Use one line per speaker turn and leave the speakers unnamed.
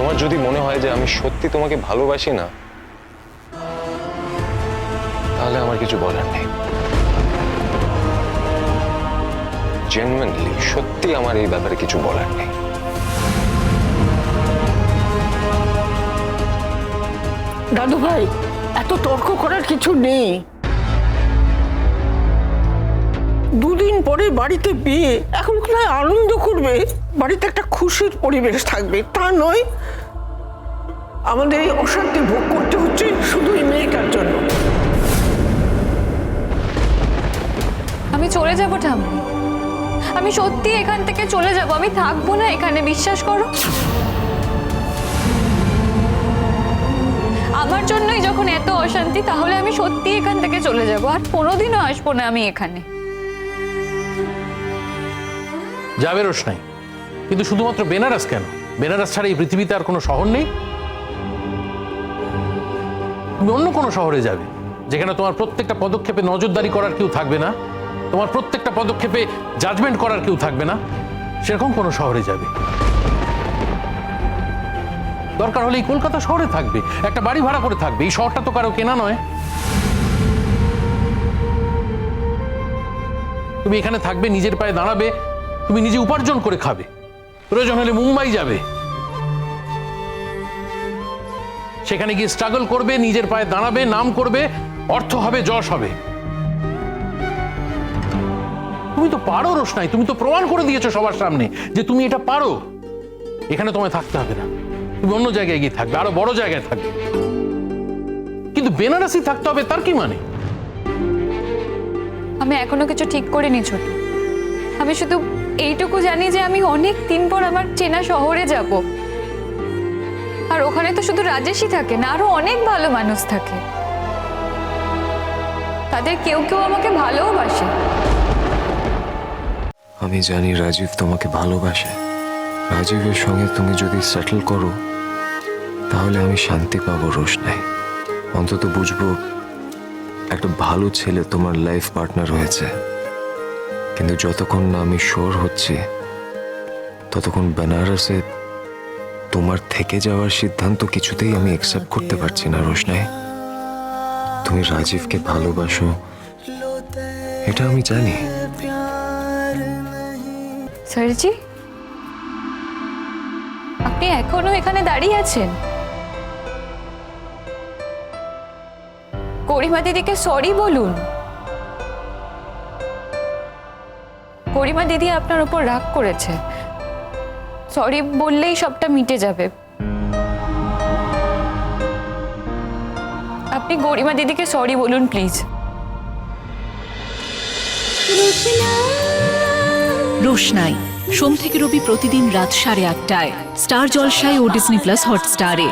তোমার যদি মনে হয় যে আমি সত্যি তোমাকে ভালোবাসি না, তাহলে আমার কিছু বলার নেই। জেনুইনলি সত্যি আমার এই ব্যাপারে কিছু বলার নেই।
দাদু ভাই এত তর্ক করার কিছু নেই। দুদিন পরে বাড়িতে বিয়ে, এখন কোথায় আনন্দ করবে। বাড়িতে একটা খুশির পরিবেশ থাকবে, তা নয়। আমাদের এই অশান্তি ভোগ করতে হচ্ছে শুধু এই মেয়েটার জন্য।
আমি চলে যাব ঠাম্মি। আমি সত্যি এখান থেকে চলে যাব। আমি থাকব না এখানে, বিশ্বাস করো। আমার জন্যই যখন এত অশান্তি, তাহলে আমি সত্যি এখান থেকে চলে যাব। আর কোনোদিনও আসব না আমি এখানে।
যাবে রোশনাই কিন্তু শুধুমাত্র বেনারস কেন? বেনারস ছাড়া এই পৃথিবীতে আর কোনো শহর নেই? তুমি অন্য কোনো শহরে যাবে, যেখানে তোমার প্রত্যেকটা পদক্ষেপে নজরদারি করার কেউ থাকবে না, তোমার প্রত্যেকটা পদক্ষেপে জাজমেন্ট করার কেউ থাকবে না, সেরকম কোনো শহরে যাবে। দরকার হলে এই কলকাতা শহরে থাকবে, একটা বাড়ি ভাড়া করে থাকবে, এই শহরটা তো কারও কেনা নয়। তুমি এখানে থাকবে, নিজের পায়ে দাঁড়াবে তুমি নিজে উপার্জন করে খাবে। প্রয়োজন হলে মুম্বাই যাবে। সেখানে গিয়ে স্ট্রাগল করবে, নিজের পায়ে দাঁড়াবে, নাম করবে, অর্থ হবে, যশ হবে। তুমি তো পারো রোশনাই, তুমি তো প্রমাণ করে দিয়েছ সবার সামনে যে তুমি এটা পারো। এখানে তোমায় থাকতে হবে না। তুমি অন্য জায়গায় গিয়ে থাকবে, আরও বড় জায়গায় থাকবে। কিন্তু বেনারসি থাকতে হবে তার কি মানে?
আমি এখনও কিছু ঠিক করিনি, ছোট। আমি শুধু এইটুকু জানি যে আমি অনেক দিন পর আমার চেনা শহরে যাব। আর ওখানে তো শুধু রাজেশই থাকে না, আরও অনেক ভালো মানুষ থাকে। তাদের কেউ কেউ আমাকে ভালোবাসে
আমি জানি রাজীব তোমাকে ভালোবাসে। রাজীবের সঙ্গে তুমি যদি সেটেল করো, তাহলে আমি শান্তি পাবো রোশনাই। অন্তত বুঝব একটা ভালো ছেলে তোমার লাইফ পার্টনার হয়েছে। কিন্তু যতক্ষণ না আমি শোর হচ্ছি ততক্ষণ বেনারসে তোমার থেকে যাওয়ার সিদ্ধান্ত কিছুতেই আমি অ্যাকসেপ্ট করতে পারছি না রোশনাই। তুমি রাজীবকে ভালোবাসো। এটা আমি জানি।
স্যারজি আপনি এখনও এখানে দাঁড়িয়ে আছেন? গরিমা দিদিকে সরি বলুন। গরিমা দিদি আপনার উপর রাগ করেছে। সরি বললেই সবটা মিটে যাবে। আপনি গরিমা দিদিকে সরি বলুন প্লিজ
রোশনাই। সোম থেকে রবি প্রতিদিন রাত সাড়ে আটটায়। স্টার জলসায় ও ডিসনি প্লাস হটস্টারে